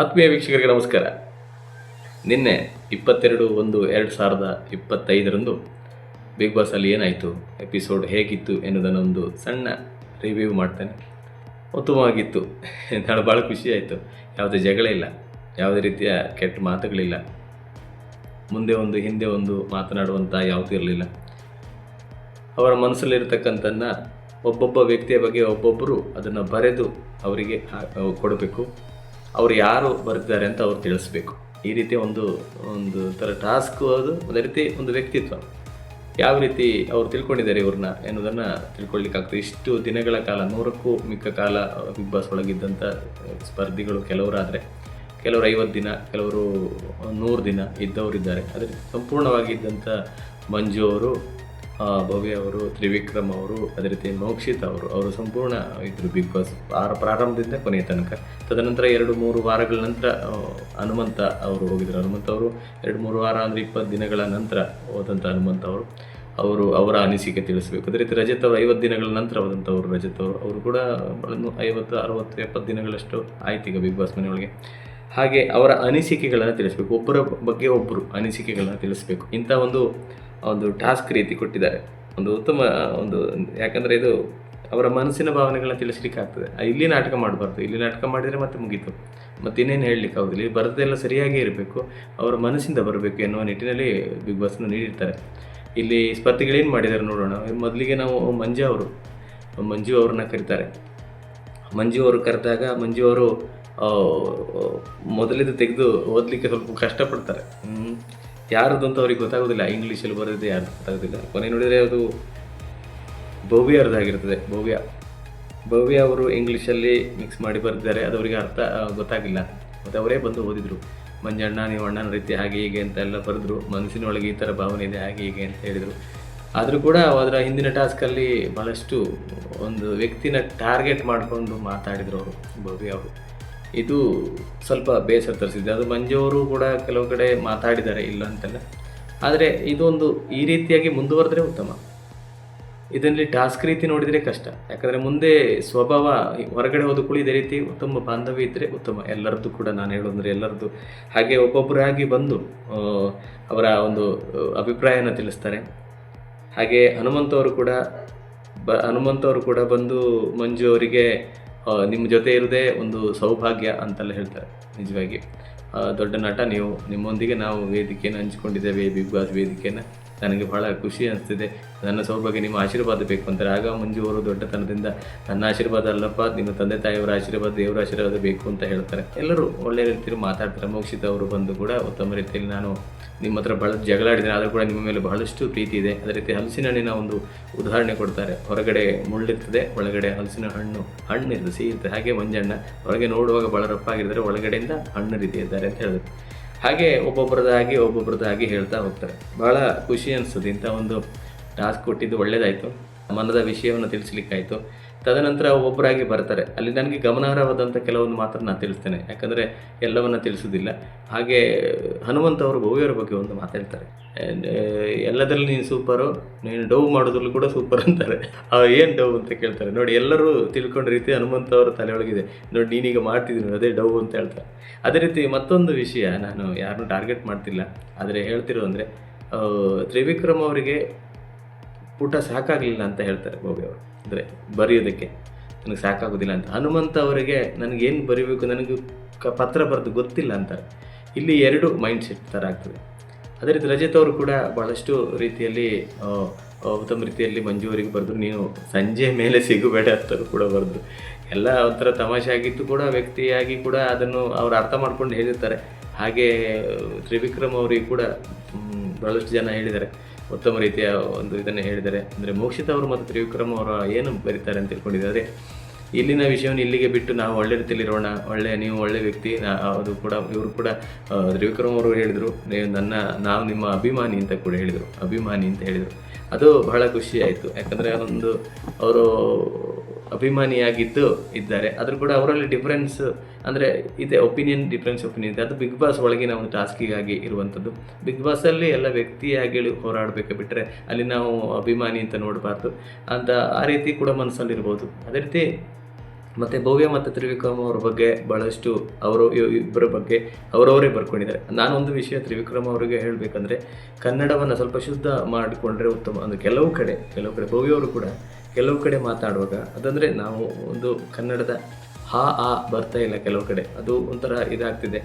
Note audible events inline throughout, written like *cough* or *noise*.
ಆತ್ಮೀಯ ವೀಕ್ಷಕರಿಗೆ ನಮಸ್ಕಾರ. ನಿನ್ನೆ ಇಪ್ಪತ್ತೆರಡು ಒಂದು ಎರಡು ಸಾವಿರದ ಇಪ್ಪತ್ತೈದರಂದು ಬಿಗ್ ಬಾಸಲ್ಲಿ ಏನಾಯಿತು ಎಪಿಸೋಡ್ ಹೇಗಿತ್ತು ಎನ್ನುವುದನ್ನೊಂದು ಸಣ್ಣ ರಿವ್ಯೂ ಮಾಡ್ತೇನೆ. ಉತ್ತಮವಾಗಿತ್ತು. ನಾಳೆ ಭಾಳ ಖುಷಿ ಆಯಿತು. ಯಾವುದೇ ಜಗಳ ಇಲ್ಲ, ಯಾವುದೇ ರೀತಿಯ ಕೆಟ್ಟ ಮಾತುಗಳಿಲ್ಲ. ಮುಂದೆ ಒಂದು, ಹಿಂದೆ ಒಂದು ಮಾತನಾಡುವಂಥ ಯಾವುದೂ ಇರಲಿಲ್ಲ. ಅವರ ಮನಸ್ಸಲ್ಲಿರತಕ್ಕಂಥ ಒಬ್ಬೊಬ್ಬ ವ್ಯಕ್ತಿಯ ಬಗ್ಗೆ ಒಬ್ಬೊಬ್ಬರು ಅದನ್ನು ಬರೆದು ಅವರಿಗೆ ಕೊಡಬೇಕು. ಅವರು ಯಾರು ಬರ್ತಿದ್ದಾರೆ ಅಂತ ಅವ್ರು ತಿಳಿಸ್ಬೇಕು. ಈ ರೀತಿ ಒಂದು ಒಂದು ಥರ ಟಾಸ್ಕ್ ಅದು ಅದೇ ರೀತಿ ಒಂದು ವ್ಯಕ್ತಿತ್ವ. ಯಾವ ರೀತಿ ಅವ್ರು ತಿಳ್ಕೊಂಡಿದ್ದಾರೆ ಇವ್ರನ್ನ ಎನ್ನುವುದನ್ನು ತಿಳ್ಕೊಳ್ಳಿಕ್ಕಾಗ್ತದೆ ಇಷ್ಟು ದಿನಗಳ ಕಾಲ, ನೂರಕ್ಕೂ ಮಿಕ್ಕ ಕಾಲ ಬಿಗ್ ಬಾಸ್ ಒಳಗಿದ್ದಂಥ ಸ್ಪರ್ಧಿಗಳು ಕೆಲವರಾದರೆ, ಕೆಲವರು ಐವತ್ತು ದಿನ, ಕೆಲವರು ನೂರು ದಿನ ಇದ್ದವರಿದ್ದಾರೆ. ಅದೇ ಸಂಪೂರ್ಣವಾಗಿ ಸಂಪೂರ್ಣವಾಗಿದ್ದಂಥ ಮಂಜು ಅವರು ಭವ್ಯ ಅವರು, ತ್ರಿವಿಕ್ರಮ್ ಅವರು, ಅದೇ ರೀತಿ ಮೋಕ್ಷಿತ್ ಅವರು ಅವರು ಸಂಪೂರ್ಣ ಇದ್ರು ಬಿಗ್ ಬಾಸ್ ಪ್ರಾರಂಭದಿಂದ ಕೊನೆಯ ತನಕ. ತದನಂತರ ಎರಡು ಮೂರು ವಾರಗಳ ನಂತರ ಹನುಮಂತ ಅವರು ಹೋಗಿದ್ರು. ಹನುಮಂತ ಅವರು ಎರಡು ಮೂರು ವಾರ ಅಂದರೆ ಇಪ್ಪತ್ತು ದಿನಗಳ ನಂತರ ಹೋದಂಥ ಹನುಮಂತ ಅವರು. ಅವರು ಅವರ ಅನಿಸಿಕೆ ತಿಳಿಸಬೇಕು. ಅದೇ ರೀತಿ ರಜತ್ ಅವರು ಐವತ್ತು ದಿನಗಳ ನಂತರ ಹೋದಂಥವ್ರು ರಜತ್ ಅವರು. ಅವರು ಕೂಡ ಐವತ್ತು, ಅರವತ್ತು, ಎಪ್ಪತ್ತು ದಿನಗಳಷ್ಟು ಆಯ್ತು ಈಗ ಬಿಗ್ ಬಾಸ್ ಮನೆಯೊಳಗೆ. ಹಾಗೆ ಅವರ ಅನಿಸಿಕೆಗಳನ್ನು ತಿಳಿಸಬೇಕು. ಒಬ್ಬರ ಬಗ್ಗೆ ಒಬ್ಬರು ಅನಿಸಿಕೆಗಳನ್ನು ತಿಳಿಸಬೇಕು. ಇಂಥ ಒಂದು ಒಂದು ಟಾಸ್ಕ್ ರೀತಿ ಕೊಟ್ಟಿದ್ದಾರೆ. ಒಂದು ಉತ್ತಮ, ಒಂದು ಯಾಕಂದರೆ ಇದು ಅವರ ಮನಸ್ಸಿನ ಭಾವನೆಗಳನ್ನ ತಿಳಿಸ್ಲಿಕ್ಕೆ ಆಗ್ತದೆ. ಇಲ್ಲಿ ನಾಟಕ ಮಾಡಬಾರ್ದು, ಇಲ್ಲಿ ನಾಟಕ ಮಾಡಿದರೆ ಮತ್ತೆ ಮುಗೀತು. ಮತ್ತೆ ಇನ್ನೇನು ಹೇಳಲಿಕ್ಕೆ ಆಗೋದಿಲ್ಲ. ಇಲ್ಲಿ ಬರೆದೆಲ್ಲ ಸರಿಯಾಗಿ ಇರಬೇಕು. ಅವರ ಮನಸ್ಸಿಂದ ಬರಬೇಕು ಎನ್ನುವ ನಿಟ್ಟಿನಲ್ಲಿ ಬಿಗ್ ಬಾಸ್ನ ನೀಡಿರ್ತಾರೆ. ಇಲ್ಲಿ ಸ್ಪರ್ಧಿಗಳೇನು ಮಾಡಿದ್ದಾರೆ ನೋಡೋಣ. ಮೊದಲಿಗೆ ನಾವು ಮಂಜು ಅವರು, ಮಂಜು ಅವ್ರನ್ನ ಕರೀತಾರೆ. ಮಂಜು ಅವರು ಕರೆದಾಗ ಮಂಜು ಅವರು ಮೊದಲಿದ್ದು ತೆಗೆದು ಓದಲಿಕ್ಕೆ ಸ್ವಲ್ಪ ಕಷ್ಟಪಡ್ತಾರೆ. ಹ್ಮ್. ಯಾರದ್ದು ಅಂತ ಅವ್ರಿಗೆ ಗೊತ್ತಾಗೋದಿಲ್ಲ. ಇಂಗ್ಲೀಷಲ್ಲಿ ಬರೋದು ಯಾರು ಗೊತ್ತಾಗೋದಿಲ್ಲ. ಕೊನೆ ನೋಡಿದರೆ ಅದು ಭವ್ಯರದಾಗಿರ್ತದೆ. ಭವ್ಯ. ಭವ್ಯ ಅವರು ಇಂಗ್ಲೀಷಲ್ಲಿ ಮಿಕ್ಸ್ ಮಾಡಿ ಬರೆದಿದ್ದಾರೆ. ಅದು ಅವರಿಗೆ ಅರ್ಥ ಗೊತ್ತಾಗಿಲ್ಲ. ಮತ್ತು ಅವರೇ ಬಂದು ಓದಿದರು. ಮಂಜಣ್ಣ ನೀವು ಅಣ್ಣನ ರೀತಿ ಹಾಗೆ ಹೀಗೆ ಅಂತ ಎಲ್ಲ ಬರೆದ್ರು. ಮನಸ್ಸಿನೊಳಗೆ ಈ ಥರ ಭಾವನೆ ಇದೆ, ಹಾಗೆ ಹೀಗೆ ಅಂತ ಹೇಳಿದರು. ಆದರೂ ಕೂಡ ಅದರ ಹಿಂದಿನ ಟಾಸ್ಕಲ್ಲಿ ಭಾಳಷ್ಟು ಒಂದು ವ್ಯಕ್ತಿನ ಟಾರ್ಗೆಟ್ ಮಾಡಿಕೊಂಡು ಮಾತಾಡಿದರು ಅವರು ಭವ್ಯ ಅವರು. ಇದು ಸ್ವಲ್ಪ ಬೇಸರ ತರಿಸಿದೆ. ಅದು ಮಂಜು ಅವರು ಕೂಡ ಕೆಲವು ಕಡೆ ಮಾತಾಡಿದ್ದಾರೆ ಇಲ್ಲ ಅಂತೆಲ್ಲ. ಆದರೆ ಇದೊಂದು ಈ ರೀತಿಯಾಗಿ ಮುಂದುವರೆದ್ರೆ ಉತ್ತಮ. ಇದರಲ್ಲಿ ಟಾಸ್ಕ್ ರೀತಿ ನೋಡಿದರೆ ಕಷ್ಟ. ಯಾಕಂದರೆ ಮುಂದೆ ಸ್ವಭಾವ ಹೊರಗಡೆ ಹೋದ ಕೂಡ ಇದೇ ರೀತಿ ಉತ್ತಮ ಬಾಂಧವ್ಯ ಇದ್ದರೆ ಉತ್ತಮ. ಎಲ್ಲರದ್ದು ಕೂಡ ನಾನು ಹೇಳೋದಂದ್ರೆ ಎಲ್ಲರದ್ದು. ಹಾಗೆ ಒಬ್ಬೊಬ್ಬರಾಗಿ ಬಂದು ಅವರ ಒಂದು ಅಭಿಪ್ರಾಯನ ತಿಳಿಸ್ತಾರೆ. ಹಾಗೆ ಹನುಮಂತವರು ಕೂಡ ಬ, ಹನುಮಂತವರು ಕೂಡ ಬಂದು ಮಂಜು ಅವರಿಗೆ ನಿಮ್ಮ ಜೊತೆ ಇರೋದೇ ಒಂದು ಸೌಭಾಗ್ಯ ಅಂತೆಲ್ಲ ಹೇಳ್ತಾರೆ, ನಿಜವಾಗಿ. ದೊಡ್ಡ ನಟ ನೀವು, ನಿಮ್ಮೊಂದಿಗೆ ನಾವು ವೇದಿಕೆಯನ್ನು ಹಂಚಿಕೊಂಡಿದ್ದೇವೆ ಬಿಗ್ ಬಾಸ್ ವೇದಿಕೆಯನ್ನು ನನಗೆ ಬಹಳ ಖುಷಿ ಅನಿಸ್ತಿದೆ. ನನ್ನ ಸೌಭಾಗ್ಯ, ನಿಮ್ಮ ಆಶೀರ್ವಾದ ಬೇಕು ಅಂತಾರೆ. ಆಗ ಮುಂಜು ಅವರು ದೊಡ್ಡತನದಿಂದ, ನನ್ನ ಆಶೀರ್ವಾದ ಅಲ್ಲಪ್ಪ, ನಿಮ್ಮ ತಂದೆ ತಾಯಿಯವರ ಆಶೀರ್ವಾದ, ದೇವರ ಆಶೀರ್ವಾದ ಬೇಕು ಅಂತ ಹೇಳ್ತಾರೆ. ಎಲ್ಲರೂ ಒಳ್ಳೆಯ ರೀತಿಯಲ್ಲಿ ಮಾತಾಡ್ತಾರೆ. ಮೋಕ್ಷಿತ ಅವರು ಬಂದು ಕೂಡ ಉತ್ತಮ ರೀತಿಯಲ್ಲಿ ನಾನು ನಿಮ್ಮ ಹತ್ರ ಬಹಳ ಜಗಳಾಡಿದ್ದೇನೆ ಆದರೂ ಕೂಡ ನಿಮ್ಮ ಮೇಲೆ ಬಹಳಷ್ಟು ಪ್ರೀತಿ ಇದೆ. ಅದೇ ರೀತಿ ಹಲಸಿನ ಹಣ್ಣಿನ ಒಂದು ಉದಾಹರಣೆ ಕೊಡ್ತಾರೆ. ಹೊರಗಡೆ ಮುಳ್ಳಿರ್ತದೆ, ಒಳಗಡೆ ಹಲಸಿನ ಹಣ್ಣು ಹಣ್ಣು ಇರ್ತದೆ ಸಿಹಿ ಇರ್ತದೆ. ಹಾಗೆ ಮಂಜಣ್ಣ ಹೊರಗೆ ನೋಡುವಾಗ ಬಹಳ ರಪ್ಪಾಗಿರ್ತಾರೆ, ಒಳಗಡೆಯಿಂದ ಹಣ್ಣು ರೀತಿ ಇದ್ದಾರೆ ಅಂತ ಹೇಳಿದ್ರು. ಹಾಗೆ ಒಬ್ಬೊಬ್ಬರದಾಗಿ ಒಬ್ಬೊಬ್ಬರದಾಗಿ ಹೇಳ್ತಾ ಹೋಗ್ತಾರೆ. ಬಹಳ ಖುಷಿ ಅನಿಸ್ತದೆ ಇಂಥ ಒಂದು ಟಾಸ್ಕ್ ಕೊಟ್ಟಿದ್ದು ಒಳ್ಳೇದಾಯಿತು. ಮನದ ವಿಷಯವನ್ನು ತಿಳಿಸ್ಲಿಕ್ಕಾಯಿತು. ತದನಂತರ ಒಬ್ಬರಾಗಿ ಬರ್ತಾರೆ. ಅಲ್ಲಿ ನನಗೆ ಗಮನಾರ್ಹವಾದಂಥ ಕೆಲವೊಂದು ಮಾತ್ರ ನಾನು ತಿಳಿಸ್ತೇನೆ. ಯಾಕಂದರೆ ಎಲ್ಲವನ್ನ ತಿಳಿಸೋದಿಲ್ಲ ಹಾಗೆ ಹನುಮಂತ ಅವರು ಭವ್ಯರ ಬಗ್ಗೆ ಒಂದು ಮಾತಾಡ್ತಾರೆ ಎಲ್ಲದರಲ್ಲಿ ನೀನು ಸೂಪರು, ನೀನು ಡವ್ ಮಾಡೋದ್ರಲ್ಲೂ ಕೂಡ ಸೂಪರ್ ಅಂತಾರೆ. ಏನು ಡವ್ ಅಂತ ಕೇಳ್ತಾರೆ. ನೋಡಿ, ಎಲ್ಲರೂ ತಿಳ್ಕೊಂಡ ರೀತಿ ಹನುಮಂತ ಅವರ ತಲೆಯೊಳಗಿದೆ. ನೋಡಿ, ನೀನೀಗ ಮಾಡ್ತಿದ್ದೀನಿ, ಅದೇ ಡವ್ ಅಂತ ಹೇಳ್ತಾರೆ. ಅದೇ ರೀತಿ ಮತ್ತೊಂದು ವಿಷಯ ನಾನು ಯಾರನ್ನೂ ಟಾರ್ಗೆಟ್ ಮಾಡ್ತಿಲ್ಲ. ಆದರೆ ಹೇಳ್ತಿರೋ ಅಂದರೆ ತ್ರಿವಿಕ್ರಮ್ ಅವರಿಗೆ ಪುಟ ಸಾಕಾಗಲಿಲ್ಲ ಅಂತ ಹೇಳ್ತಾರೆ ಭವ್ಯ ಬರೆಯೋದಕ್ಕೆ ನನಗೆ ಸಾಕಾಗೋದಿಲ್ಲ ಅಂತ. ಹನುಮಂತ ಅವರಿಗೆ ನನಗೇನು ಬರೀಬೇಕು, ನನಗೆ ಕ ಪತ್ರ ಬರೆದು ಗೊತ್ತಿಲ್ಲ ಅಂತಾರೆ. ಇಲ್ಲಿ ಎರಡು ಮೈಂಡ್ ಸೆಟ್ ಥರ ಆಗ್ತದೆ. ಅದೇ ರೀತಿ ರಜತ್ ಅವರು ಕೂಡ ಭಾಳಷ್ಟು ರೀತಿಯಲ್ಲಿ ಉತ್ತಮ ರೀತಿಯಲ್ಲಿ ಮಂಜು ಅವರಿಗೆ ಬರೆದ್ರು. ನೀನು ಸಂಜೆ ಮೇಲೆ ಸಿಗಬೇಡ ಅಂತಲೂ ಕೂಡ ಬರೆದ್ರು. ಎಲ್ಲ ಒಂಥರ ತಮಾಷೆ ಆಗಿತ್ತು ಕೂಡ ವ್ಯಕ್ತಿಯಾಗಿ ಕೂಡ ಅದನ್ನು ಅವರು ಅರ್ಥ ಮಾಡ್ಕೊಂಡು ಹೇಳಿರ್ತಾರೆ. ಹಾಗೆ ತ್ರಿವಿಕ್ರಮ್ ಅವರಿಗೆ ಕೂಡ ಭಾಳಷ್ಟು ಜನ ಹೇಳಿದ್ದಾರೆ. ಉತ್ತಮ ರೀತಿಯ ಒಂದು ಇದನ್ನು ಹೇಳಿದ್ದಾರೆ. ಅಂದರೆ ಮೋಕ್ಷಿತ ಅವರು ಮತ್ತು ತ್ರಿವಿಕ್ರಮ್ ಅವರು ಏನು ಬರೀತಾರೆ ಅಂತ ತಿಳ್ಕೊಂಡಿದ್ದಾರೆ ಇಲ್ಲಿನ ವಿಷಯವನ್ನು ಇಲ್ಲಿಗೆ ಬಿಟ್ಟು ನಾವು ಒಳ್ಳೆ ರೀತಿಯಲ್ಲಿರೋಣ ಒಳ್ಳೆ ನೀವು ಒಳ್ಳೆ ವ್ಯಕ್ತಿ ಅದು ಕೂಡ ಇವರು ಕೂಡ ತ್ರಿವಿಕ್ರಮ ಅವರು ಹೇಳಿದರು. ನೀವು ನನ್ನ, ನಾವು ನಿಮ್ಮ ಅಭಿಮಾನಿ ಅಂತ ಕೂಡ ಹೇಳಿದರು. ಅಭಿಮಾನಿ ಅಂತ ಹೇಳಿದರು. ಅದು ಬಹಳ ಖುಷಿ ಆಯಿತು. ಯಾಕಂದರೆ ಒಂದು ಅವರು ಅಭಿಮಾನಿಯಾಗಿದ್ದು ಇದ್ದಾರೆ. ಆದರೂ ಕೂಡ ಅವರಲ್ಲಿ ಡಿಫ್ರೆನ್ಸ್ ಅಂದರೆ ಇದೆ ಒಪಿನಿಯನ್ ಡಿಫ್ರೆನ್ಸ್ ಒಪಿನಿಯನ್ ಇದೆ. ಅದು ಬಿಗ್ ಬಾಸ್ ಒಳಗಿನ ಒಂದು ಟಾಸ್ಕಿಗಾಗಿ ಇರುವಂಥದ್ದು. ಬಿಗ್ ಬಾಸಲ್ಲಿ ಎಲ್ಲ ವ್ಯಕ್ತಿಯಾಗಿ ಹೋರಾಡಬೇಕು ಬಿಟ್ಟರೆ ಅಲ್ಲಿ ನಾವು ಅಭಿಮಾನಿ ಅಂತ ನೋಡಬಾರ್ದು. ಅಂತ ಆ ರೀತಿ ಕೂಡ ಮನಸ್ಸಲ್ಲಿರ್ಬೋದು. ಅದೇ ರೀತಿ ಮತ್ತು ಭವ್ಯ ಮತ್ತು ತ್ರಿವಿಕ್ರಮ್ ಅವ್ರ ಬಗ್ಗೆ ಭಾಳಷ್ಟು ಅವರು ಇಬ್ಬರ ಬಗ್ಗೆ ಅವರವರೇ ಬರ್ಕೊಂಡಿದ್ದಾರೆ. ನಾನೊಂದು ವಿಷಯ ತ್ರಿವಿಕ್ರಮ್ ಅವರಿಗೆ ಹೇಳಬೇಕಂದ್ರೆ ಕನ್ನಡವನ್ನು ಸ್ವಲ್ಪ ಶುದ್ಧ ಮಾಡಿಕೊಂಡ್ರೆ ಉತ್ತಮ. ಅಂದರೆ ಕೆಲವು ಕಡೆ ಕೆಲವು ಕಡೆ ಭವ್ಯ ಅವರು ಕೂಡ ಕೆಲವು ಕಡೆ ಮಾತಾಡುವಾಗ, ಅದಂದರೆ ನಾವು ಒಂದು ಕನ್ನಡದ ಹಾ, ಆ ಬರ್ತಾ ಇಲ್ಲ ಕೆಲವು ಕಡೆ, ಅದು ಒಂಥರ ಇದಾಗ್ತಿದೆ.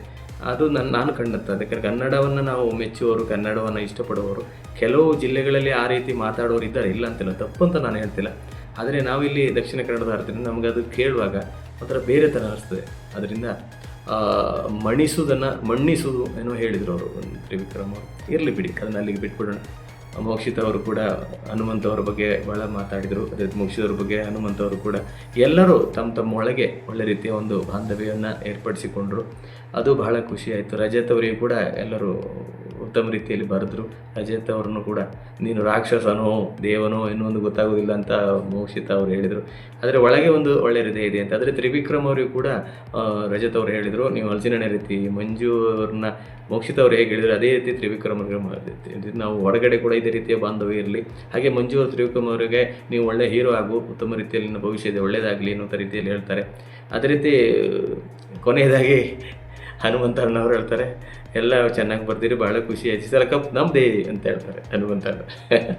ಅದು ನನ್ನ ನಾನು ಕಂಡಂತ ಅದಕ್ಕೆ ಕನ್ನಡವನ್ನು ನಾವು ಮೆಚ್ಚುವವರು, ಕನ್ನಡವನ್ನು ಇಷ್ಟಪಡುವವರು, ಕೆಲವು ಜಿಲ್ಲೆಗಳಲ್ಲಿ ಆ ರೀತಿ ಮಾತಾಡೋರು ಇದ್ದಾರೆ, ಇಲ್ಲ ಅಂತಿಲ್ಲ, ತಪ್ಪು ಅಂತ ನಾನು ಹೇಳ್ತಿಲ್ಲ. ಆದರೆ ನಾವಿಲ್ಲಿ ದಕ್ಷಿಣ ಕನ್ನಡದ ಅರ್ಥದಿಂದ ನಮಗೆ ಅದು ಕೇಳುವಾಗ ಒಂಥರ ಬೇರೆ ಥರ ಅನಿಸ್ತದೆ. ಅದರಿಂದ ಮಣಿಸುವುದನ್ನು ಮಣ್ಣಿಸುವುದು ಏನೋ ಹೇಳಿದರು ಅವರು ತ್ರಿವಿಕ್ರಮ್. ಅವರು ಇರಲಿ ಬಿಡಿ, ಅದನ್ನ ಅಲ್ಲಿಗೆ ಬಿಟ್ಬಿಡೋಣ. ಮೋಕ್ಷಿತ್ ಅವರು ಕೂಡ ಹನುಮಂತ ಅವರ ಬಗ್ಗೆ ಭಾಳ ಮಾತಾಡಿದರು. ಅದೇ ಮೋಕ್ಷಿತ್ ಅವ್ರ ಬಗ್ಗೆ ಹನುಮಂತ ಅವರು ಕೂಡ ಎಲ್ಲರೂ ತಮ್ಮ ತಮ್ಮ ಒಳಗೆ ಒಳ್ಳೆ ರೀತಿಯ ಒಂದು ಬಾಂಧವ್ಯವನ್ನು ಏರ್ಪಡಿಸಿಕೊಂಡ್ರು. ಅದು ಬಹಳ ಖುಷಿ ಆಯಿತು. ರಜತ್ ಅವರಿಗೆ ಕೂಡ ಎಲ್ಲರೂ ಉತ್ತಮ ರೀತಿಯಲ್ಲಿ ಬರೆದ್ರು. ಅಜಯತ್ ಅವರನ್ನು ಕೂಡ, ನೀನು ರಾಕ್ಷಸನೋ, ದೇವನೋ ಎನ್ನುವುದು ಗೊತ್ತಾಗೋದಿಲ್ಲ ಅಂತ ಮೋಕ್ಷಿತ ಅವರು ಹೇಳಿದರು. ಆದರೆ ಒಳಗೆ ಒಂದು ಒಳ್ಳೆಯ ಹೃದಯ ಇದೆ ಅಂತ. ಆದರೆ ತ್ರಿವಿಕ್ರಮ್ ಅವರಿಗೂ ಕೂಡ ರಜತ್ ಅವರು ಹೇಳಿದರು, ನೀವು ಹಲಸಿನಣ್ಣೆ ರೀತಿ, ಮಂಜು ಅವ್ರನ್ನ ಮೋಕ್ಷಿತ ಅವರು ಹೇಗೆ ಹೇಳಿದರು, ಅದೇ ರೀತಿ ತ್ರಿವಿಕ್ರಮ್ ನಾವು ಹೊರಗಡೆ ಕೂಡ ಇದೇ ರೀತಿಯ ಬಾಂಧವ್ಯ ಇರಲಿ. ಹಾಗೆ ಮಂಜು ಅವರು ತ್ರಿವಿಕ್ರಮ್ ಅವರಿಗೆ, ನೀವು ಒಳ್ಳೆ ಹೀರೋ ಆಗು, ಉತ್ತಮ ರೀತಿಯಲ್ಲಿ ಭವಿಷ್ಯ ಇದೆ ಒಳ್ಳೆಯದಾಗಲಿ ಅನ್ನೋ ರೀತಿಯಲ್ಲಿ ಹೇಳ್ತಾರೆ. ಅದೇ ರೀತಿ, ಕೊನೆಯದಾಗಿ ಹನುಮಂತಣ್ಣವ್ರು ಹೇಳ್ತಾರೆ, ಎಲ್ಲ ಚೆನ್ನಾಗಿ ಬರ್ದಿರಿ, ಭಾಳ ಖುಷಿ ಆಯ್ತು ಸಲ ಕಪ್ ನಮ್ಮದೇ ಅಂತ ಹೇಳ್ತಾರೆ ಹನುಮಂತಣ್ಣ. *laughs*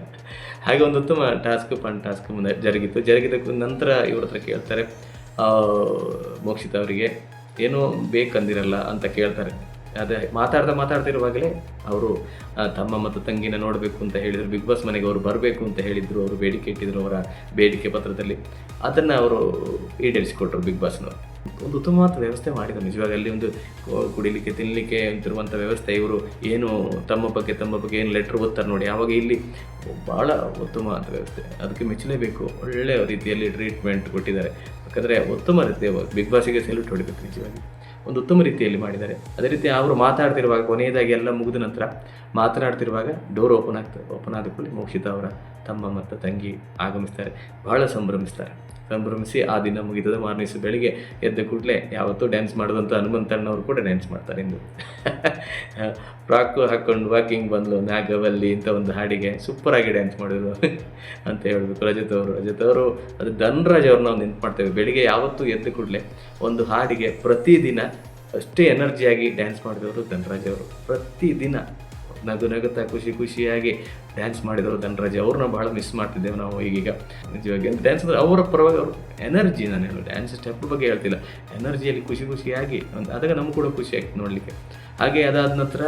ಹಾಗೆ ಒಂದು ಉತ್ತಮ ಟಾಸ್ಕ್ ಪಾನ್ ಟಾಸ್ಕ್ ಮುಂದೆ ಜರುಗಿತು. ಜರುಗಿದ ನಂತರ ಇವ್ರ ಹತ್ರ ಕೇಳ್ತಾರೆ ಮೋಕ್ಷಿತ ಅವರಿಗೆ, ಏನೋ ಬೇಕಂದಿರಲ್ಲ ಅಂತ ಕೇಳ್ತಾರೆ. ಅದೇ, ಮಾತಾಡ್ತಾ ಮಾತಾಡ್ತಿರುವಾಗಲೇ ಅವರು ತಮ್ಮ ಮತ್ತು ತಂಗಿನ ನೋಡಬೇಕು ಅಂತ ಹೇಳಿದರು, ಬಿಗ್ ಬಾಸ್ ಮನೆಗೆ ಅವರು ಬರಬೇಕು ಅಂತ ಹೇಳಿದರು, ಅವರು ಬೇಡಿಕೆ ಇಟ್ಟಿದ್ರು ಅವರ ಬೇಡಿಕೆ ಪತ್ರದಲ್ಲಿ. ಅದನ್ನು ಅವರು ಈಡೇರಿಸಿಕೊಟ್ರು ಬಿಗ್ ಬಾಸ್ನವರು. ಒಂದು ಉತ್ತಮವಾದ ವ್ಯವಸ್ಥೆ ಮಾಡಿದರು. ನಿಜವಾಗಿ ಅಲ್ಲಿ ಒಂದು ಕುಡಿಲಿಕ್ಕೆ ತಿನ್ನಲಿಕ್ಕೆ ಅಂತಿರುವಂಥ ವ್ಯವಸ್ಥೆ ಇವರು ಏನು ತಮ್ಮ ಬಗ್ಗೆ ತಮ್ಮ ಬಗ್ಗೆ ಏನು ಲೆಟ್ರ್ ಓದ್ತಾರೆ ನೋಡಿ. ಆವಾಗ ಇಲ್ಲಿ ಭಾಳ ಉತ್ತಮವಾದ ವ್ಯವಸ್ಥೆ. ಅದಕ್ಕೆ ಮೆಚ್ಚಲೇಬೇಕು. ಒಳ್ಳೆಯ ರೀತಿಯಲ್ಲಿ ಟ್ರೀಟ್ಮೆಂಟ್ ಕೊಟ್ಟಿದ್ದಾರೆ. ಯಾಕಂದರೆ ಉತ್ತಮ ರೀತಿಯ ಬಿಗ್ ಬಾಸಿಗೆ ಸೆಲ್ಯೂಟ್ ಹೊಡಿಬೇಕು ನಿಜವಾಗಿ. ಒಂದು ಉತ್ತಮ ರೀತಿಯಲ್ಲಿ ಮಾಡಿದ್ದಾರೆ. ಅದೇ ರೀತಿ ಅವರು ಮಾತಾಡ್ತಿರುವಾಗ ಕೊನೆಯದಾಗಿ ಎಲ್ಲ ಮುಗಿದ ನಂತರ ಮಾತನಾಡ್ತಿರುವಾಗ ಡೋರ್ ಓಪನ್ ಆಗ್ತದೆ ಓಪನ್ ಆದ ಕೂಡಲೇ ಮೋಕ್ಷಿತ ಅವರ ತಮ್ಮ ಮತ್ತು ತಂಗಿ ಆಗಮಿಸ್ತಾರೆ. ಬಹಳ ಸಂಭ್ರಮಿಸ್ತಾರೆ. ಸಂಭ್ರಮಿಸಿ ಆ ದಿನ ಮುಗಿತದೆ. ಮಾರನೇ ಬೆಳಿಗ್ಗೆ ಎದ್ದ ಕೂಡಲೇ ಯಾವತ್ತೂ ಡ್ಯಾನ್ಸ್ ಮಾಡೋದಂತ ಹನುಮಂತಣ್ಣವರು ಕೂಡ ಡ್ಯಾನ್ಸ್ ಮಾಡ್ತಾರೆ ಇಂದು. *laughs* ಫ್ರಾಕು ಹಾಕ್ಕೊಂಡು ವಾಕಿಂಗ್ ಬಂದಲು, ನಾಗವಲ್ಲಿ ಇಂಥ ಒಂದು ಹಾಡಿಗೆ. ಸೂಪರಾಗಿ ಡ್ಯಾನ್ಸ್ ಮಾಡಿದ್ರು ಅಂತ ಹೇಳಬೇಕು. ರಜತ್ ಅವರು ರಜತ್ ಅವರು, ಅದು ಧನ್ರಾಜ್ ಅವ್ರನ್ನ ನಾವು ನೆನ್ಪು ಮಾಡ್ತೇವೆ. ಬೆಳಿಗ್ಗೆ ಯಾವತ್ತೂ ಎದ್ದ ಕೂಡಲೇ ಒಂದು ಹಾಡಿಗೆ ಪ್ರತಿದಿನ ಅಷ್ಟೇ ಎನರ್ಜಿಯಾಗಿ ಡ್ಯಾನ್ಸ್ ಮಾಡಿದವರು ಧನ್ರಾಜ್ ಅವರು. ಪ್ರತಿದಿನ. ನಗು ನಗುತ್ತಾ ಖುಷಿ ಖುಷಿಯಾಗಿ ಡ್ಯಾನ್ಸ್ ಮಾಡಿದರು ಧನರಾಜ್ ಅವ್ರನ್ನ ಭಾಳ ಮಿಸ್ ಮಾಡ್ತಿದ್ದೇವೆ ನಾವು ಈಗೀಗ. ನಿಜವಾಗಿ ಅಂದರೆ ಡ್ಯಾನ್ಸ್ ಅಂದರೆ ಅವರ ಪರವಾಗಿ ಅವರು ಎನರ್ಜಿ ನಾನು ಹೇಳೋದು. ಡ್ಯಾನ್ಸ್ ಸ್ಟೆಪ್ ಬಗ್ಗೆ ಹೇಳ್ತಿಲ್ಲ. ಎನರ್ಜಿಯಲ್ಲಿ ಖುಷಿ ಖುಷಿಯಾಗಿ ಒಂದು ಅದಾಗ ನಮಗೂ ಕೂಡ ಖುಷಿ ಆಯ್ತು ನೋಡಲಿಕ್ಕೆ. ಹಾಗೆ ಅದಾದ ನಂತರ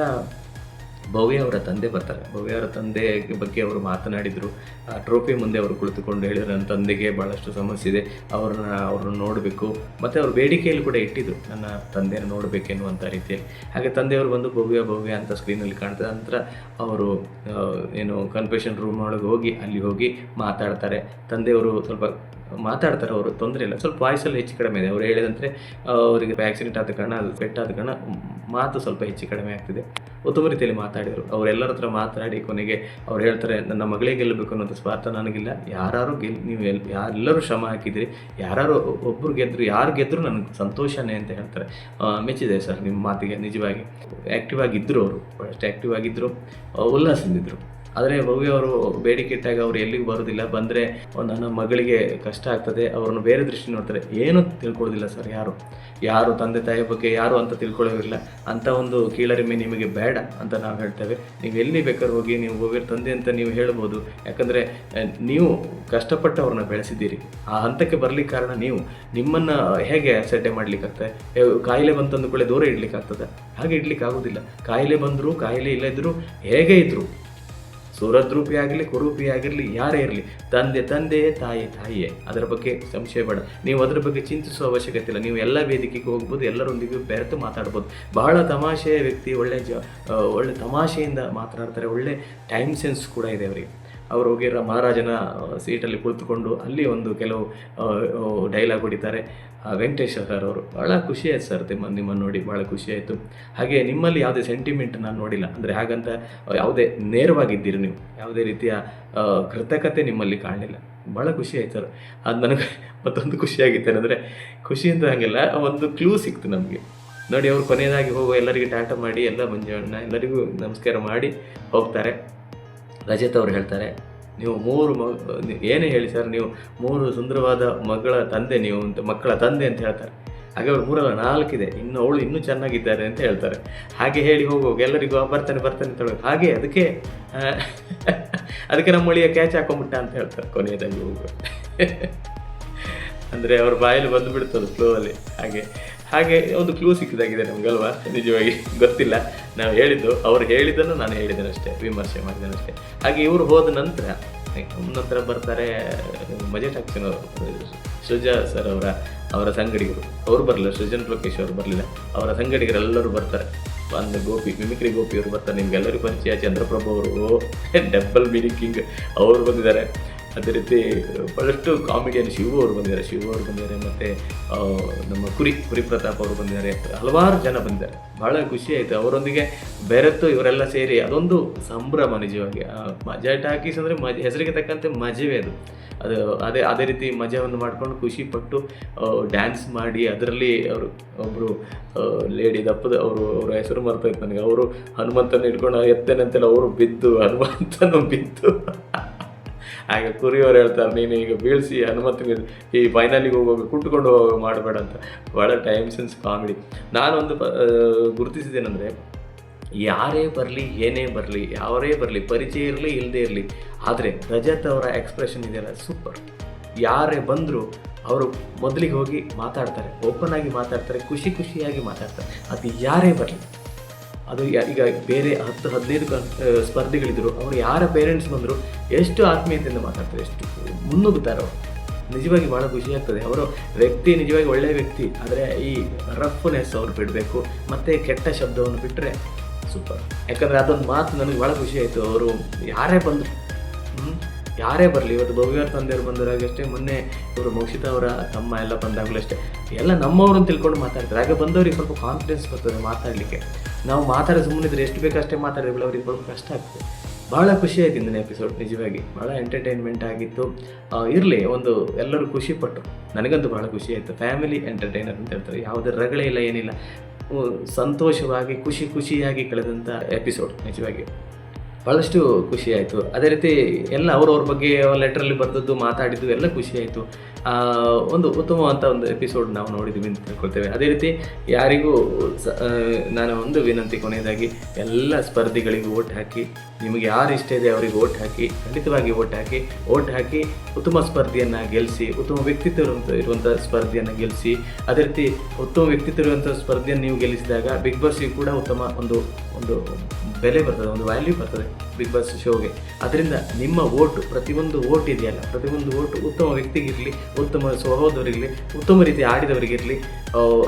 ಭವ್ಯ ಅವರ ತಂದೆ ಬರ್ತಾರೆ. ಭವ್ಯ ಅವರ ತಂದೆ ಬಗ್ಗೆ ಅವರು ಮಾತನಾಡಿದರು. ಆ ಟ್ರೋಫಿ ಮುಂದೆ ಅವರು ಕುಳಿತುಕೊಂಡು ಹೇಳಿದ್ರು, ನನ್ನ ತಂದೆಗೆ ಭಾಳಷ್ಟು ಸಮಸ್ಯೆ ಇದೆ. ಅವ್ರನ್ನ ಅವ್ರನ್ನ ನೋಡಬೇಕು. ಮತ್ತು ಅವ್ರ ಬೇಡಿಕೆಯಲ್ಲಿ ಕೂಡ ಇಟ್ಟಿದ್ದು ನನ್ನ ತಂದೆಯನ್ನು ನೋಡಬೇಕೆನ್ನುವಂಥ ರೀತಿಯಲ್ಲಿ. ಹಾಗೆ ತಂದೆಯವರು ಬಂದು ಭವ್ಯ ಭವ್ಯ ಅಂತ ಸ್ಕ್ರೀನಲ್ಲಿ ಕಾಣ್ತದೆ. ನಂತರ ಅವರು ಏನು ಕನ್ಫೆಷನ್ ರೂಮ್ ಒಳಗೆ ಹೋಗಿ, ಅಲ್ಲಿ ಹೋಗಿ ಮಾತಾಡ್ತಾರೆ. ತಂದೆಯವರು ಸ್ವಲ್ಪ ಮಾತಾಡ್ತಾರೆ, ಅವರು ತೊಂದರೆ ಇಲ್ಲ. ಸ್ವಲ್ಪ ವಾಯ್ಸಲ್ಲಿ ಹೆಚ್ಚು ಕಡಿಮೆ ಇದೆ. ಅವ್ರು ಹೇಳಿದಂತೆ ಅವರಿಗೆ ಆಕ್ಸಿಡೆಂಟ್ ಆದ ಕಾರಣ ಪೆಟ್ಟಾದ ಕಾರಣ, ಮಾತು ಸ್ವಲ್ಪ ಹೆಚ್ಚು ಕಡಿಮೆ ಆಗ್ತಿದೆ. ಉತ್ತಮ ರೀತಿಯಲ್ಲಿ ಮಾತಾಡಿದರು. ಅವರೆಲ್ಲರ ಹತ್ರ ಮಾತಾಡಿ ಕೊನೆಗೆ ಅವ್ರು ಹೇಳ್ತಾರೆ, ನನ್ನ ಮಗಳೇ ಗೆಲ್ಲಬೇಕು ಅನ್ನೋದು ಸ್ವಾರ್ಥ ನನಗಿಲ್ಲ. ಯಾರು ಗೆಲ್, ನೀವು ಎಲ್ ಯಾರೆಲ್ಲರೂ ಶ್ರಮ ಹಾಕಿದ್ರಿ. ಯಾರು ಒಬ್ಬರು ಗೆದ್ದರು ಯಾರು ಗೆದ್ದರು ನನಗೆ ಸಂತೋಷನೇ ಅಂತ ಹೇಳ್ತಾರೆ. ಮೆಚ್ಚಿದೆ ಸರ್ ನಿಮ್ಮ ಮಾತಿಗೆ ನಿಜವಾಗಿ. ಆ್ಯಕ್ಟಿವ್ ಆಗಿದ್ದರು ಅವರು. ಅಷ್ಟು ಆ್ಯಕ್ಟಿವ್ ಆಗಿದ್ದರು ಉಲ್ಲಾಸದಿಂದಿದ್ದರು ಆದರೆ ಭವ್ಯ ಅವರು ಬೇಡಿಕೆ ಇಟ್ಟಾಗ ಅವರು ಎಲ್ಲಿಗೆ ಬರೋದಿಲ್ಲ. ಬಂದರೆ ನನ್ನ ಮಗಳಿಗೆ ಕಷ್ಟ ಆಗ್ತದೆ, ಅವರನ್ನು ಬೇರೆ ದೃಷ್ಟಿ ನೋಡ್ತಾರೆ. ಏನೂ ತಿಳ್ಕೊಳ್ಳೋದಿಲ್ಲ ಸರ್ ಯಾರು? ಯಾರು ತಂದೆ ತಾಯಿ ಬಗ್ಗೆ ಯಾರು ಅಂತ ತಿಳ್ಕೊಳ್ಳೋದಿಲ್ಲ ಅಂಥ ಒಂದು ಕೀಳರಿಮೆ ನಿಮಗೆ ಬೇಡ ಅಂತ ನಾವು ಹೇಳ್ತೇವೆ. ನೀವು ಎಲ್ಲಿ ಬೇಕಾದ್ರೂ ಹೋಗಿ, ನೀವು ಭವ್ಯರ ತಂದೆ ಅಂತ ನೀವು ಹೇಳ್ಬೋದು. ಯಾಕಂದರೆ ನೀವು ಕಷ್ಟಪಟ್ಟು ಅವ್ರನ್ನ ಬೆಳೆಸಿದ್ದೀರಿ. ಆ ಹಂತಕ್ಕೆ ಬರಲಿಕ್ಕೆ ಕಾರಣ ನೀವು. ನಿಮ್ಮನ್ನು ಹೇಗೆ ಸೆಟೆ ಮಾಡಲಿಕ್ಕಾಗ್ತದೆ? ಕಾಯಿಲೆ ಬಂತಂದು ಕೂಡ ದೂರ ಇಡ್ಲಿಕ್ಕಾಗ್ತದೆ? ಹಾಗೆ ಇಡ್ಲಿಕ್ಕೆ ಆಗೋದಿಲ್ಲ ಕಾಯಿಲೆ ಬಂದರೂ, ಕಾಯಿಲೆ ಇಲ್ಲದಿದ್ದರೂ ಹೇಗೆ ಇದ್ದರು ಸುರದ್ರೂಪಿ ಆಗಿರಲಿ ಕುರೂಪಿ ಆಗಿರಲಿ ಯಾರೇ ಇರಲಿ, ತಂದೆ ತಂದೆ, ತಾಯಿ, ತಾಯಿಯೇ, ಅದರ ಬಗ್ಗೆ ಸಂಶಯ ಬೇಡ. ನೀವು ಅದರ ಬಗ್ಗೆ ಚಿಂತಿಸುವ ಅವಶ್ಯಕತೆ ಇಲ್ಲ. ನೀವು ಎಲ್ಲ ವೇದಿಕೆಗೆ ಹೋಗ್ಬೋದು, ಎಲ್ಲರೊಂದಿಗೂ ಬೆರೆತು ಮಾತಾಡ್ಬೋದು. ಬಹಳ ತಮಾಷೆಯ ವ್ಯಕ್ತಿ, ಒಳ್ಳೆ ಜ ಒಳ್ಳೆ ತಮಾಷೆಯಿಂದ ಮಾತನಾಡ್ತಾರೆ. ಒಳ್ಳೆ ಟೈಮ್ ಸೆನ್ಸ್ ಕೂಡ ಇದೆ ಅವರಿಗೆ. ಅವರು ಹೋಗಿರ ಮಹಾರಾಜನ ಸೀಟಲ್ಲಿ ಕುಳಿತುಕೊಂಡು ಅಲ್ಲಿ ಒಂದು ಕೆಲವು ಡೈಲಾಗ್ ಹೊಡಿತಾರೆ. ವೆಂಕಟೇಶ್ ಸರ್ ಅವರು ಭಾಳ ಖುಷಿ ಸರ್ ನಿಮ್ಮ ನಿಮ್ಮನ್ನು ನೋಡಿ ಭಾಳ ಖುಷಿ ಆಯಿತು. ಹಾಗೆ ನಿಮ್ಮಲ್ಲಿ ಯಾವುದೇ ಸೆಂಟಿಮೆಂಟ್ ನಾನು ನೋಡಿಲ್ಲ. ಅಂದರೆ ಹಾಗಂತ ಯಾವುದೇ ನೇರವಾಗಿದ್ದೀರಿ ನೀವು. ಯಾವುದೇ ರೀತಿಯ ಕೃತಕತೆ ನಿಮ್ಮಲ್ಲಿ ಕಾಣಲಿಲ್ಲ. ಭಾಳ ಖುಷಿ ಆಯ್ತು ಸರ್ ಅದು ನನಗೆ *laughs* ಮತ್ತೊಂದು ಖುಷಿಯಾಗಿತ್ತು ಅಂದರೆ ಖುಷಿ ಅಂತ ಹಾಗೆಲ್ಲ, ಒಂದು ಕ್ಲೂ ಸಿಕ್ತು ನಮಗೆ. ನೋಡಿ ಅವರು ಕೊನೆಯದಾಗಿ ಹೋಗೋ ಎಲ್ಲರಿಗೆ ಟಾಟಾ ಮಾಡಿ, ಎಲ್ಲ ಮಂಜಣ್ಣ ಎಲ್ಲರಿಗೂ ನಮಸ್ಕಾರ ಮಾಡಿ ಹೋಗ್ತಾರೆ. ರಜತ್ ಅವರು ಹೇಳ್ತಾರೆ ನೀವು ಮೂರು ಮ ಏನೇ ಹೇಳಿ ಸರ್ ನೀವು ಮೂರು ಸುಂದರವಾದ ಮಗಳ ತಂದೆ ನೀವು ಅಂತ ಮಕ್ಕಳ ತಂದೆ ಅಂತ ಹೇಳ್ತಾರೆ. ಹಾಗೆ ಅವ್ರು ಮೂರಲ್ಲ ನಾಲ್ಕಿದೆ ಇನ್ನು ಅವಳು ಇನ್ನೂ ಚೆನ್ನಾಗಿದ್ದಾರೆ ಅಂತ ಹೇಳ್ತಾರೆ. ಹಾಗೆ ಹೇಳಿ ಹೋಗುವಾಗ ಎಲ್ಲರಿಗೂ "ಆ, ಬರ್ತಾನೆ ಬರ್ತಾನೆ ಅಂತ ಹಾಗೆ ಅದಕ್ಕೆ ಅದಕ್ಕೆ ನಮ್ಮ ಮಳಿಯ ಕ್ಯಾಚ್ ಹಾಕೊಂಬಿಟ್ಟ ಅಂತ ಹೇಳ್ತಾರೆ ಕೊನೆಯದಾಗಿ ಹೋಗುವ. ಅಂದರೆ ಅವ್ರ ಬಾಯಲ್ಲಿ ಬಂದು ಬಿಡ್ತದೆ ಫ್ಲೋ ಅಲ್ಲಿ. ಹಾಗೆ ಹಾಗೆ ಒಂದು ಕ್ಲೂ ಸಿಕ್ಕಿದಾಗಿದೆ ನಮಗಲ್ವಾ? ನಿಜವಾಗಿ ಗೊತ್ತಿಲ್ಲ. ನಾವು ಹೇಳಿದ್ದು, ಅವ್ರು ಹೇಳಿದ್ದನ್ನು ನಾನು ಹೇಳಿದ್ದೇನೆ ಅಷ್ಟೇ ವಿಮರ್ಶೆ ಮಾಡಿದ್ದೇನೆ ಅಷ್ಟೇ ಹಾಗೆ ಇವರು ಹೋದ ನಂತರ ನಂತರ ಬರ್ತಾರೆ, ಮಜೆ ಅವರು ಸುಜಾ ಸರ್ ಅವರ ಅವರ ಸಂಗಡಿಗರು. ಅವರು ಬರಲಿಲ್ಲ, ಸೃಜನ್ ಲೋಕೇಶ್ ಅವರು ಬರಲಿಲ್ಲ. ಅವರ ಸಂಗಡಿಗರೆಲ್ಲರೂ ಬರ್ತಾರೆ. ಒಂದು ಗೋಪಿ, ಮಿಮಿಕ್ರಿ ಗೋಪಿ ಅವರು ಬರ್ತಾರೆ. ನಿಮ್ಗೆಲ್ಲರಿಗೂ ಪರಿಚಯ, ಚಂದ್ರಪ್ರಭು ಅವರು ಡಬ್ಬಲ್ ಮೀನಿಂಗ್ ಕಿಂಗ್ ಅವರು ಬಂದಿದ್ದಾರೆ. ಅದೇ ರೀತಿ ಬಹಳಷ್ಟು ಕಾಮಿಡಿಯನ್ ಶಿವು ಅವರು ಬಂದಿದ್ದಾರೆ. ಶಿವು ಅವರು ಬಂದಿದ್ದಾರೆ, ಮತ್ತು ನಮ್ಮ ಕುರಿ ಕುರಿ ಪ್ರತಾಪ್ ಅವರು ಬಂದಿದ್ದಾರೆ. ಹಲವಾರು ಜನ ಬಂದಿದ್ದಾರೆ. ಭಾಳ ಖುಷಿ ಆಯಿತು. ಅವರೊಂದಿಗೆ ಬೆರೆತು ಇವರೆಲ್ಲ ಸೇರಿ ಅದೊಂದು ಸಂಭ್ರಮ ನಿಜವಾಗಿ. ಮಜಾ ಟಾಕೀಸ್ ಅಂದರೆ ಮಜ, ಹೆಸರಿಗೆ ತಕ್ಕಂತೆ ಮಜವೇ ಅದು. ಅದು, ಅದೇ ಅದೇ ರೀತಿ ಮಜವನ್ನು ಮಾಡಿಕೊಂಡು ಖುಷಿ ಪಟ್ಟು ಡ್ಯಾನ್ಸ್ ಮಾಡಿ ಅದರಲ್ಲಿ ಅವರು ಒಬ್ಬರು ಲೇಡಿ ದಪ್ಪದ, ಅವರು, ಅವರ ಹೆಸರು ಮರ್ತೋಯ್ತು ನನಗೆ. ಅವರು ಹನುಮಂತನ ಇಟ್ಕೊಂಡು ಎತ್ತೇನಂತೆಲ್ಲ ಅವರು ಬಿದ್ದು, ಹನುಮಂತನು ಬಿದ್ದು. ಹಾಗೆ ಕುರಿಯವರು ಹೇಳ್ತಾರೆ, ನೀನು ಈಗ ಬೀಳಿಸಿ ಅನುಮತಿ ಈ ಫೈನಲಿಗೆ ಹೋಗುವಾಗ ಕುಟ್ಕೊಂಡು ಹೋಗುವಾಗ ಮಾಡಬೇಡ ಅಂತ. ಭಾಳ ಟೈಮ್ ಸೆನ್ಸ್ ಕಾಮಿಡಿ ನಾನೊಂದು ಗುರುತಿಸಿದ್ದೇನೆಂದರೆ, ಯಾರೇ ಬರಲಿ, ಏನೇ ಬರಲಿ, ಯಾರೇ ಬರಲಿ, ಪರಿಚಯ ಇರಲಿ ಇಲ್ಲದೆ ಇರಲಿ, ಆದರೆ ರಜತ್ ಅವರ ಎಕ್ಸ್ಪ್ರೆಷನ್ ಇದೆಯಲ್ಲ ಸೂಪರ್ ಯಾರೇ ಬಂದರೂ ಅವರು ಮೊದಲಿಗೆ ಹೋಗಿ ಮಾತಾಡ್ತಾರೆ ಓಪನ್ ಆಗಿ ಮಾತಾಡ್ತಾರೆ, ಖುಷಿ ಖುಷಿಯಾಗಿ ಮಾತಾಡ್ತಾರೆ. ಅದು ಯಾರೇ ಬರಲಿ. ಅದು ಈಗ ಬೇರೆ ಹತ್ತು ಹದಿನೈದು ಸ್ಪರ್ಧಿಗಳಿದ್ರು, ಅವರು ಯಾರ ಪೇರೆಂಟ್ಸ್ ಬಂದರು, ಎಷ್ಟು ಆತ್ಮೀಯತೆಯಿಂದ ಮಾತಾಡ್ತಾರೆ, ಎಷ್ಟು ಮುನ್ನುಗ್ಗುತ್ತಾರೆ. ನಿಜವಾಗಿ ಭಾಳ ಖುಷಿ ಆಗ್ತದೆ. ಅವರು ವ್ಯಕ್ತಿ, ನಿಜವಾಗಿ ಒಳ್ಳೆಯ ವ್ಯಕ್ತಿ, ಆದರೆ ಈ ರಫ್ನೆಸ್ ಅವ್ರು ಬಿಡಬೇಕು, ಮತ್ತು ಕೆಟ್ಟ ಶಬ್ದವನ್ನು ಬಿಟ್ಟರೆ ಸೂಪರ್ ಯಾಕಂದರೆ ಅದೊಂದು ಮಾತು ನನಗೆ ಭಾಳ ಖುಷಿ ಆಯಿತು. ಅವರು ಯಾರೇ ಬಂದರು? ಯಾರೇ ಬರಲಿ, ಇವತ್ತು ಭವ್ಯವ್ರ ತಂದೆಯವರು ಬಂದಾಗ ಅಷ್ಟೇ, ಮೊನ್ನೆ ಇವರು ಮೋಕ್ಷಿತ ಅವರ ತಮ್ಮ ಎಲ್ಲ ಬಂದಾಗಲೂ ಅಷ್ಟೇ. ಎಲ್ಲ ನಮ್ಮವರು ತಿಳ್ಕೊಂಡು ಮಾತಾಡ್ತಾರೆ. ಹಾಗೆ ಬಂದವರಿಗೆ ಸ್ವಲ್ಪ ಕಾನ್ಫಿಡೆನ್ಸ್ ಬರ್ತದೆ ಮಾತಾಡಲಿಕ್ಕೆ. ನಾವು ಮಾತಾಡೋ ಸುಮ್ಮನಿದ್ರೆ ಎಷ್ಟು ಬೇಕಷ್ಟೇ ಮಾತಾಡಿದ್ರೆ ಅವ್ರಿಗೆ ಸ್ವಲ್ಪ ಕಷ್ಟ ಆಗ್ತದೆ. ಭಾಳ ಖುಷಿ ಆಯ್ತು ಇಂದಿನ ಎಪಿಸೋಡ್ ನಿಜವಾಗಿ. ಭಾಳ ಎಂಟರ್ಟೈನ್ಮೆಂಟ್ ಆಗಿತ್ತು. ಇರಲಿ, ಒಂದು ಎಲ್ಲರೂ ಖುಷಿ ಪಟ್ಟರು ನನಗಂತೂ ಭಾಳ ಖುಷಿ ಆಯಿತು. ಫ್ಯಾಮಿಲಿ ಎಂಟರ್ಟೈನರ್ ಅಂತ ಹೇಳ್ತಾರೆ. ಯಾವುದೇ ರಗಳೇ ಇಲ್ಲ, ಏನಿಲ್ಲ. ಸಂತೋಷವಾಗಿ, ಖುಷಿ ಖುಷಿಯಾಗಿ ಕಳೆದಂಥ ಎಪಿಸೋಡ್ ನಿಜವಾಗಿ. ಭಾಳಷ್ಟು ಖುಷಿ ಆಯಿತು. ಅದೇ ರೀತಿ ಎಲ್ಲ ಅವ್ರವ್ರ ಬಗ್ಗೆ ಲೆಟ್ರಲ್ಲಿ ಬರೆದದ್ದು, ಮಾತಾಡಿದ್ದು ಎಲ್ಲ ಖುಷಿ ಆಯಿತು. ಒಂದು ಉತ್ತಮವಾದಂಥ ಒಂದು ಎಪಿಸೋಡ್ ನಾವು ನೋಡಿದ್ವಿ ಅಂತ ತಿಳ್ಕೊಳ್ತೇವೆ. ಅದೇ ರೀತಿ ಯಾರಿಗೂ ನಾನು ಒಂದು ವಿನಂತಿ ಕೊನೆಯದಾಗಿ, ಎಲ್ಲ ಸ್ಪರ್ಧಿಗಳಿಗೂ ಓಟ್ ಹಾಕಿ, ನಿಮಗೆ ಯಾರು ಇಷ್ಟ ಇದೆ ಅವರಿಗೆ ಓಟ್ ಹಾಕಿ, ಖಂಡಿತವಾಗಿ ಓಟ್ ಹಾಕಿ ಓಟ್ ಹಾಕಿ ಉತ್ತಮ ಸ್ಪರ್ಧೆಯನ್ನು ಗೆಲ್ಲಿಸಿ ಉತ್ತಮ ವ್ಯಕ್ತಿತ್ವ ಇರುವಂಥ ಸ್ಪರ್ಧೆಯನ್ನು ಗೆಲ್ಲಿಸಿ ಅದೇ ರೀತಿ ಉತ್ತಮ ವ್ಯಕ್ತಿತ್ವ ಇರುವಂಥ ಸ್ಪರ್ಧೆಯನ್ನು ನೀವು ಗೆಲ್ಲಿಸಿದಾಗ ಬಿಗ್ ಬಾಸ್ಗೆ ಕೂಡ ಉತ್ತಮ ಒಂದು ಒಂದು ಬೆಲೆ ಬರ್ತದೆ, ಒಂದು ವ್ಯಾಲ್ಯೂ ಬರ್ತದೆ ಬಿಗ್ ಬಾಸ್ ಶೋಗೆ ಅದರಿಂದ ನಿಮ್ಮ ಓಟು ಪ್ರತಿಯೊಂದು ಓಟ್ ಇದೆಯಲ್ಲ, ಪ್ರತಿಯೊಂದು ಓಟು ಉತ್ತಮ ವ್ಯಕ್ತಿಗಿರಲಿ ಉತ್ತಮ ಸ್ವಭಾವದವರಿರಲಿ ಉತ್ತಮ ರೀತಿ ಆಡಿದವರಿಗಿರಲಿ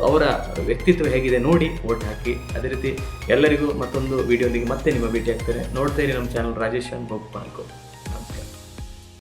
ಅವರ ವ್ಯಕ್ತಿತ್ವ ಹೇಗಿದೆ ನೋಡಿ ಓಟ್ ಹಾಕಿ. ಅದೇ ರೀತಿ ಎಲ್ಲರಿಗೂ ಮತ್ತೊಂದು ವಿಡಿಯೋದಿಗೆ ಮತ್ತೆ ನಿಮ್ಮ ಭೇಟಿ ಆಗ್ತಾರೆ ನೋಡ್ತಾ ಇರಿ ನಮ್ಮ ಚಾನಲ್ ರಾಜೇಶ್ ಅನ್ಭೋಗ್ ಪಾಲ್ಕೋ